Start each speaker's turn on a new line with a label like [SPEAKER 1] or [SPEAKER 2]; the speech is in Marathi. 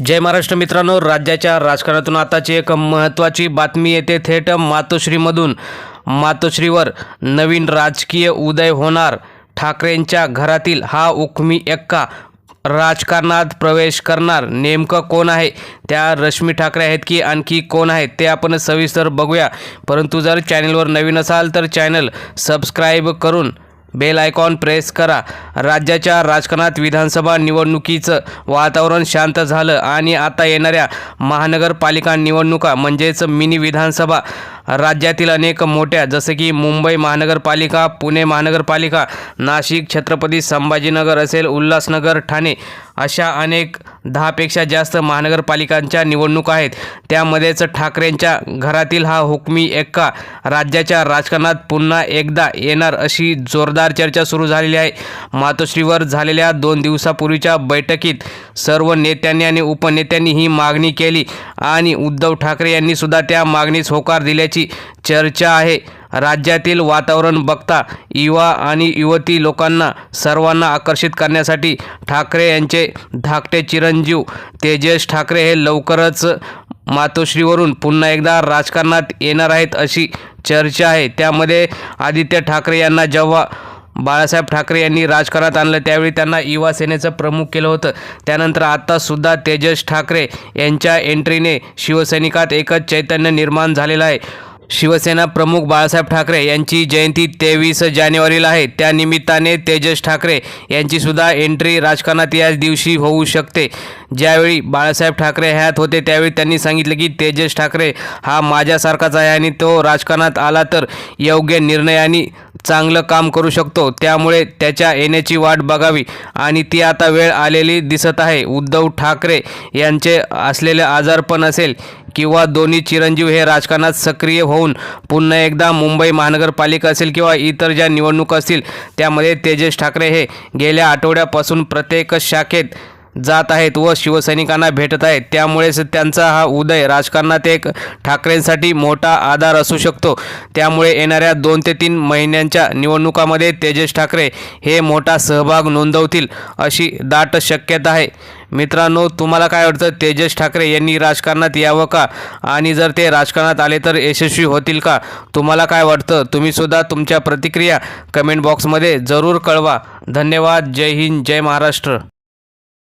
[SPEAKER 1] जय महाराष्ट्र मित्रांनो राज्याच्या राजकारणातून आताची एक महत्त्वाची बातमी येते. थेट मातोश्रीमधून मातोश्रीवर नवीन राजकीय उदय होणार. ठाकरेंच्या घरातील हा उखमी एक्का राजकारणात प्रवेश करणार. नेमकं कोण आहे? त्या रश्मी ठाकरे आहेत की आणखी कोण आहेत ते आपण सविस्तर बघूया. परंतु जर चॅनलवर नवीन असाल तर चॅनल सबस्क्राईब करून बेल आयकॉन प्रेस करा. राज्याच्या राजकारणात विधानसभा निवडणुकीचं वातावरण शांत झालं आणि आता येणाऱ्या महानगरपालिका निवडणुका म्हणजेच मिनी विधानसभा राज्यातील अनेक मोठ्या जसं की मुंबई महानगरपालिका पुणे महानगरपालिका नाशिक छत्रपती संभाजीनगर असेल उल्हासनगर ठाणे अशा अनेक दहापेक्षा जास्त महानगरपालिकांच्या निवडणुका आहेत. त्यामध्येच ठाकरेंच्या घरातील हा हुकमी एक्का राज्याच्या राजकारणात पुन्हा एकदा येणार अशी जोरदार चर्चा सुरू झालेली आहे. मातोश्रीवर झालेल्या दोन दिवसापूर्वीच्या बैठकीत सर्व नेत्यांनी आणि उपनेत्यांनी ही मागणी केली आणि उद्धव ठाकरे यांनीसुद्धा त्या मागणीस होकार दिल्याची चर्चा आहे. राज्यातील वातावरण बघता युवा आणि युवती लोकांना सर्वांना आकर्षित करण्यासाठी ठाकरे यांचे धाकटे चिरंजीव तेजेश ठाकरे हे लवकरच मातोश्रीवरून पुन्हा एकदा राजकारणात येणार आहेत अशी चर्चा आहे. त्यामध्ये आदित्य ठाकरे यांना जेव्हा बाळासाहेब ठाकरे यांनी राजकारणात आणलं त्यावेळी त्यांना युवा सेनेचं प्रमुख केलं होतं. त्यानंतर आत्तासुद्धा तेजस ठाकरे यांच्या एंट्रीने शिवसैनिकात एकच चैतन्य निर्माण झालेलं आहे. शिवसेना प्रमुख बाळासाहेब ठाकरे यांची जयंती तेवीस जानेवारीला आहे. त्या निमित्ताने तेजस ठाकरे यांची सुद्धा एंट्री राजकारणात याच दिवशी होऊ शकते. ज्यावेळी बाळासाहेब ठाकरे ह्यात होते त्यावेळी त्यांनी सांगितलं की तेजस ठाकरे हा माझ्यासारखाच आहे आणि तो राजकारणात आला तर योग्य निर्णयाने चांगलं काम करू शकतो. त्यामुळे त्याच्या येण्याची वाट बघावी. आणि ती आता वेळ आलेली दिसत आहे. उद्धव ठाकरे यांचे असलेले आजारपण असेल किंवा दोन्ही चिरंजीव हे राजकारणात सक्रिय होऊन पुन्हा एकदा मुंबई महानगरपालिका असेल किंवा इतर ज्या निवडणुका असतील त्यामध्ये तेजस ठाकरे हे गेल्या आठवड्यापासून प्रत्येक शाखेत जात आहेत व शिवसैनिकांना भेटत आहेत. त्यामुळेच त्यांचा हा उदय राजकारणात एक ठाकरेंसाठी मोठा आधार असू शकतो. त्यामुळे येणाऱ्या दोन ते तीन महिन्यांच्या निवडणुकामध्ये तेजस ठाकरे हे मोठा सहभाग नोंदवतील अशी दाट शक्यता आहे. मित्रांनो तुम्हाला काय वाटतं? तेजस ठाकरे यांनी राजकारणात यावं का? आणि जर ते राजकारणात आले तर यशस्वी होतील का? तुम्हाला काय वाटतं? तुम्हीसुद्धा तुमच्या प्रतिक्रिया कमेंट बॉक्समध्ये जरूर कळवा. धन्यवाद. जय हिंद. जय महाराष्ट्र.